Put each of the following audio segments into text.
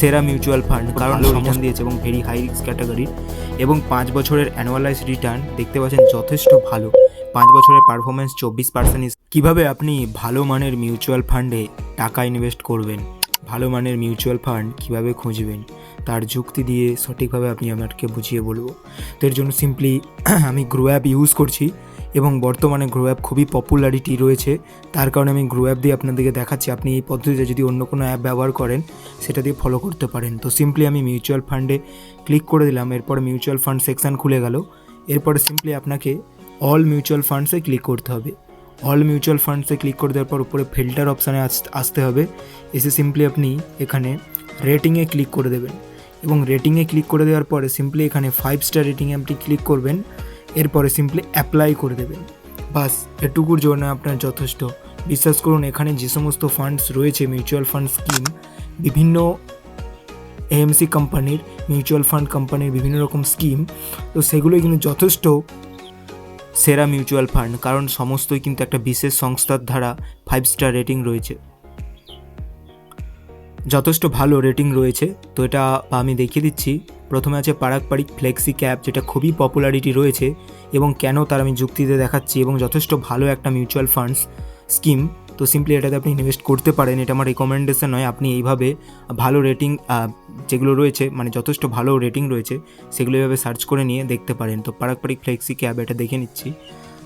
সেরা mutual fund কারণ return দিয়েছে এবং ভেরি হাই রিস্ক ক্যাটাগরির এবং পাঁচ বছরের অ্যানুয়ালাইজ রিটার্ন দেখতে পাচ্ছেন যথেষ্ট ভালো। পাঁচ বছরের পারফরমেন্স চব্বিশ পার্সেন্ট কীভাবে আপনি ভালো মানের মিউচুয়াল ফান্ডে টাকা ইনভেস্ট করবেন? ভালো মানের মিউচুয়াল ফান্ড কীভাবে খুঁজবেন? তার যুক্তি দিয়ে সঠিকভাবে আপনি আমাকে বুঝিয়ে বলব। তো এর জন্য সিম্পলি আমি গ্রো অ্যাপ ইউজ করছি। এবং বর্তমানে গ্রো অ্যাপ খুবই পপুলারিটি রয়েছে। তার কারণে আমি গ্রো অ্যাপ দিয়ে আপনাদেরকে দেখাচ্ছি। আপনি এই পদ্ধতিতে যদি অন্য কোনো অ্যাপ ব্যবহার করেন, সেটা দিয়ে ফলো করতে পারেন। তো সিম্পলি আমি মিউচুয়াল ফান্ডে ক্লিক করে দিলাম। এরপরে মিউচুয়াল ফান্ড সেকশন খুলে গেল। এরপরে সিম্পলি আপনাকে অল মিউচুয়াল ফান্ডসে ক্লিক করতে হবে। অল মিউচুয়াল ফান্ডসে ক্লিক করে দেওয়ার পর উপরে ফিল্টার অপশানে আসতে হবে। এসে সিম্পলি আপনি এখানে রেটিংয়ে ক্লিক করে দেবেন। এবং রেটিংয়ে ক্লিক করে দেওয়ার পরে সিম্পলি এখানে ফাইভ স্টার রেটিংয়ে আপনি ক্লিক করবেন। এরপরে সিম্পলি অ্যাপ্লাই করে দেবেন। বাস, এটুকুর জন্য আপনার যথেষ্ট। বিশ্বাস করুন, এখানে যে সমস্ত ফান্ডস রয়েছে মিউচুয়াল ফান্ড স্কিম বিভিন্ন এএমসি কোম্পানির মিউচুয়াল ফান্ড কোম্পানির বিভিন্ন রকম স্কিম তো সেগুলোই কিন্তু যথেষ্ট সেরা মিউচুয়াল ফান্ড কারণ সমস্তই কিন্তু একটা বিশেষ সংস্থার দ্বারা ফাইভ স্টার রেটিং রয়েছে। যথেষ্ট ভালো রেটিং রয়েছে। তো এটা আমি দেখিয়ে দিচ্ছি। প্রথমে আছে পারাকপারিক ফ্লেক্সি ক্যাপ, যেটা খুবই পপুলারিটি রয়েছে এবং কেন তার আমি যুক্তিতে দেখাচ্ছি এবং যথেষ্ট ভালো একটা মিউচুয়াল ফান্ডস স্কিম তো সিম্পলি এটাতে আপনি ইনভেস্ট করতে পারেন, এটা আমার রেকমেন্ডেশন নয়। আপনি এইভাবে ভালো রেটিং যেগুলো রয়েছে মানে যথেষ্ট ভালো রেটিং রয়েছে, সেগুলো এভাবে সার্চ করে নিয়ে দেখতে পারেন। তো পারাকপারিক ফ্লেক্সি ক্যাব এটা দেখে নিচ্ছি।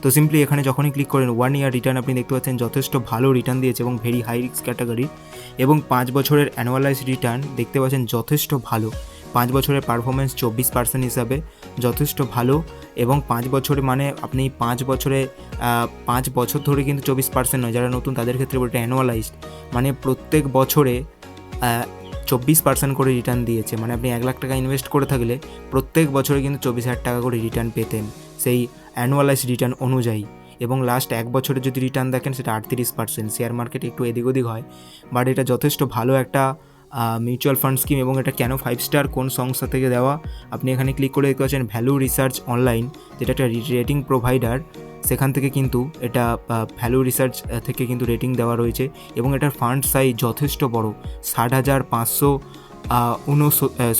তো সিম্পলি এখানে যখনই ক্লিক করেন ওয়ান ইয়ার রিটার্ন আপনি দেখতে পাচ্ছেন যথেষ্ট ভালো রিটার্ন দিয়েছে এবং ভেরি হাই রিস্ক ক্যাটাগরি এবং পাঁচ বছরের অ্যানুয়ালাইজ রিটার্ন দেখতে পাচ্ছেন যথেষ্ট ভালো। পাঁচ বছরের পারফরমেন্স চব্বিশ পার্সেন্ট হিসাবে যথেষ্ট ভালো এবং পাঁচ বছরে মানে আপনি পাঁচ বছরে পাঁচ বছর ধরে কিন্তু চব্বিশ পার্সেন্ট নয়, যারা নতুন তাদের ক্ষেত্রে বলতে অ্যানুয়ালাইজড মানে প্রত্যেক বছরে চব্বিশ পার্সেন্ট করে রিটার্ন দিয়েছে। মানে আপনি এক লাখ টাকা ইনভেস্ট করে থাকলে প্রত্যেক বছরে কিন্তু চব্বিশ হাজার টাকা করে রিটার্ন পেতেন। সেই অ্যানুয়ালাইজ রিটার্ন অনুযায়ী। এবং লাস্ট এক বছরে যদি রিটার্ন দেখেন, সেটা আটত্রিশ পার্সেন্ট শেয়ার মার্কেট একটু এদিক ওদিক হয়। বাট এটা যথেষ্ট ভালো একটা মিউচুয়াল ফান্ড স্কিম এবং এটা কেন ফাইভ স্টার কোন সংস্থা থেকে দেওয়া? আপনি এখানে ক্লিক করে দেখতে পাচ্ছেন ভ্যালু রিসার্চ অনলাইন যেটা একটা রেটিং প্রোভাইডার সেখান থেকে কিন্তু এটা ভ্যালু রিসার্চ থেকে কিন্তু রেটিং দেওয়া রয়েছে। এবং এটার ফান্ড সাইজ যথেষ্ট বড়। ষাট হাজার পাঁচশো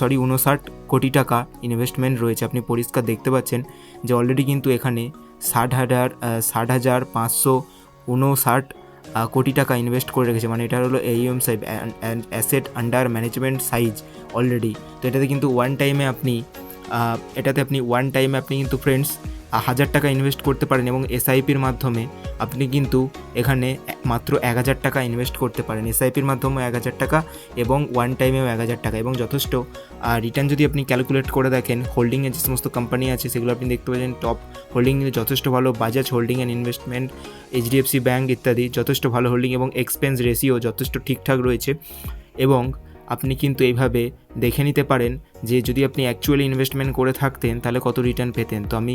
সরি উনষাট কোটি টাকা ইনভেস্টমেন্ট রয়েছে। আপনি পরিষ্কার দেখতে পাচ্ছেন যে অলরেডি কিন্তু এখানে ষাট হাজার ষাট হাজার পাঁচশো উনষাট কোটি টাকা ইনভেস্ট করে রেখেছে। মানে এটা হলো এইএম সাইব asset under management size already তো এটাতে কিন্তু ওয়ান টাইমে আপনি এটাতে আপনি ওয়ান টাইমে আপনি কিন্তু ফ্রেন্ডস হাজার টাকা ইনভেস্ট করতে পারেন এবং এসআইপির মাধ্যমে আপনি কিন্তু এখানে মাত্র এক হাজার টাকা ইনভেস্ট করতে পারেন। এসআইপির মাধ্যমে এক হাজার টাকা এবং ওয়ান টাইমেও এক হাজার টাকা এবং যথেষ্ট। রিটার্ন যদি আপনি ক্যালকুলেট করে দেখেন হোল্ডিংয়ে যে সমস্ত কোম্পানি আছে, সেগুলো আপনি দেখতে পাচ্ছেন টপ হোল্ডিং যথেষ্ট ভালো Bajaj holding and investment HDFC bank ইত্যাদি যথেষ্ট ভালো হোল্ডিং এবং এক্সপেন্স রেশিও যথেষ্ট ঠিকঠাক রয়েছে। এবং আপনি কিন্তু এইভাবে দেখে নিতে পারেন যে যদি আপনি অ্যাকচুয়ালি ইনভেস্টমেন্ট করে থাকতেন, তাহলে কত রিটার্ন পেতেন। তো আমি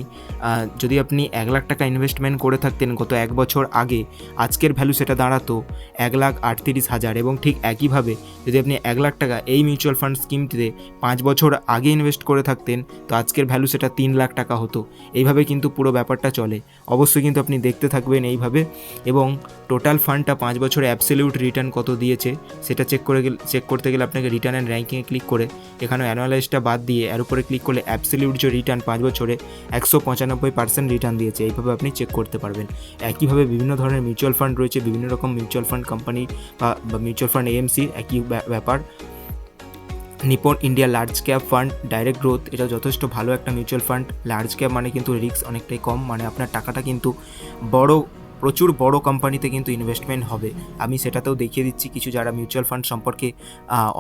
যদি আপনি এক লাখ টাকা ইনভেস্টমেন্ট করে থাকতেন গত এক বছর আগে, আজকের ভ্যালু সেটা দাঁড়াতো এক লাখ আটত্রিশ হাজার। এবং ঠিক একইভাবে যদি আপনি এক লাখ টাকা এই মিউচুয়াল ফান্ড স্কিমটিতে পাঁচ বছর আগে ইনভেস্ট করে থাকতেন, তো আজকের ভ্যালু সেটা তিন লাখ টাকা হতো। এইভাবে কিন্তু পুরো ব্যাপারটা চলে। অবশ্যই কিন্তু আপনি দেখতে থাকবেন এইভাবে। এবং টোটাল ফান্ডটা পাঁচ বছরে অ্যাবসলিউট রিটার্ন কত দিয়েছে, সেটা চেক করে চেক করতে গেলে আপনাকে রিটার্ন অ্যান্ড র্যাঙ্কিংয়ে ক্লিক করে। এখানে অ্যানুয়ালাইজটা বাদ দিয়ে এর উপরে ক্লিক করলে অ্যাবসলিউট যে রিটার্ন পাঁচ বছরে একশো পঁচানব্বই পার্সেন্ট রিটার্ন দিয়েছে। এইভাবে আপনি চেক করতে পারবেন। একইভাবে বিভিন্ন ধরনের মিউচুয়াল ফান্ড রয়েছে, বিভিন্ন রকম মিউচুয়াল ফান্ড কোম্পানি বা মিউচুয়াল ফান্ড এএমসি একই ব্যাপার। Nippon India large cap fund direct growth এটা যথেষ্ট ভালো একটা মিউচুয়াল ফান্ড লার্জ ক্যাপ মানে কিন্তু রিস্ক অনেকটাই কম মানে আপনার টাকাটা কিন্তু বড় প্রচুর বড় কোম্পানিতে কিন্তু ইনভেস্টমেন্ট হবে। আমি সেটাতেও দেখিয়ে দিচ্ছি কিছু যারা মিউচুয়াল ফান্ড সম্পর্কে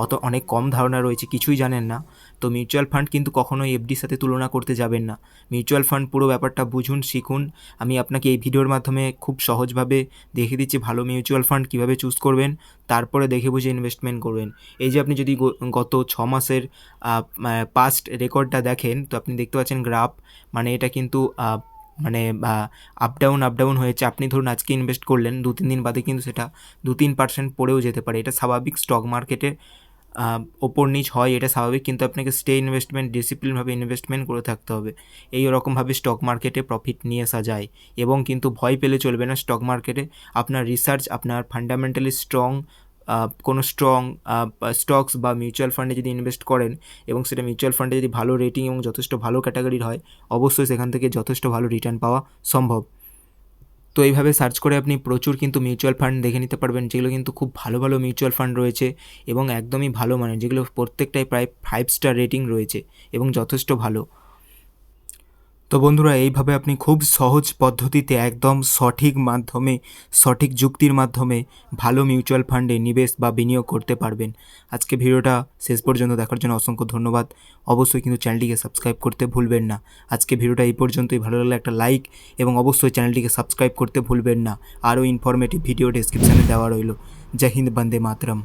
অত অনেক কম ধারণা রয়েছে, কিছুই জানেন না। তো মিউচুয়াল ফান্ড কিন্তু কখনোই এফডির সাথে তুলনা করতে যাবেন না। মিউচুয়াল ফান্ড পুরো ব্যাপারটা বুঝুন, শিখুন। আমি আপনাকে এই ভিডিওর মাধ্যমে খুব সহজভাবে দেখিয়ে দিচ্ছি ভালো মিউচুয়াল ফান্ড কীভাবে চুজ করবেন, তারপরে দেখে বুঝে ইনভেস্টমেন্ট করবেন। এই যে আপনি যদি গত ছ মাসের পাস্ট রেকর্ডটা দেখেন, তো আপনি দেখতে পাচ্ছেন গ্রাফ মানে এটা কিন্তু মানে আপ ডাউন আপ ডাউন হয়েছে। আপনি ধরুন আজকে ইনভেস্ট করলেন, দু, তিন দিন বাদে কিন্তু সেটা দু, তিন পার্সেন্ট পড়েও যেতে পারে। এটা স্বাভাবিক স্টক মার্কেটে ওপর নিচ হয়, এটা স্বাভাবিক, কিন্তু আপনাকে স্টে ইনভেস্টমেন্ট ডিসিপ্লিনভাবে ইনভেস্টমেন্ট করে থাকতে হবে। এই রকমভাবে স্টক মার্কেটে প্রফিট নিয়ে আসা যায়। এবং কিন্তু ভয় পেলে চলবে না স্টক মার্কেটে আপনার রিসার্চ আপনার ফান্ডামেন্টালি স্ট্রং কোনো স্ট্রং স্টকস বা মিউচুয়াল ফান্ডে যদি ইনভেস্ট করেন এবং সেটা মিউচুয়াল ফান্ডে যদি ভালো রেটিং এবং যথেষ্ট ভালো ক্যাটাগরির হয়, অবশ্যই সেখান থেকে যথেষ্ট ভালো রিটার্ন পাওয়া সম্ভব। তো এইভাবে সার্চ করে আপনি প্রচুর কিন্তু মিউচুয়াল ফান্ড দেখে নিতে পারবেন, যেগুলো কিন্তু খুব ভালো ভালো মিউচুয়াল ফান্ড রয়েছে এবং একদমই ভালো মানের, যেগুলো প্রত্যেকটাই প্রায় ফাইভ স্টার রেটিং রয়েছে এবং যথেষ্ট ভালো। তো বন্ধুরা, এইভাবে আপনি খুব সহজ পদ্ধতিতে একদম সঠিক মাধ্যমে, সঠিক যুক্তির মাধ্যমে ভালো মিউচুয়াল ফান্ডে নিবেশ বা বিনিয়োগ করতে পারবেন। আজকে ভিডিওটা শেষ পর্যন্ত দেখার জন্য অসংখ্য ধন্যবাদ। অবশ্যই কিন্তু চ্যানেলটিকে সাবস্ক্রাইব করতে ভুলবেন না। আজকে ভিডিওটা এই পর্যন্তই। ভালো লাগলে একটা লাইক এবং অবশ্যই চ্যানেলটিকে সাবস্ক্রাইব করতে ভুলবেন না। আরও ইনফরমেটিভ ভিডিও ডেসক্রিপশানে দেওয়া রইল। জয় হিন্দ, বন্দে মাতরম।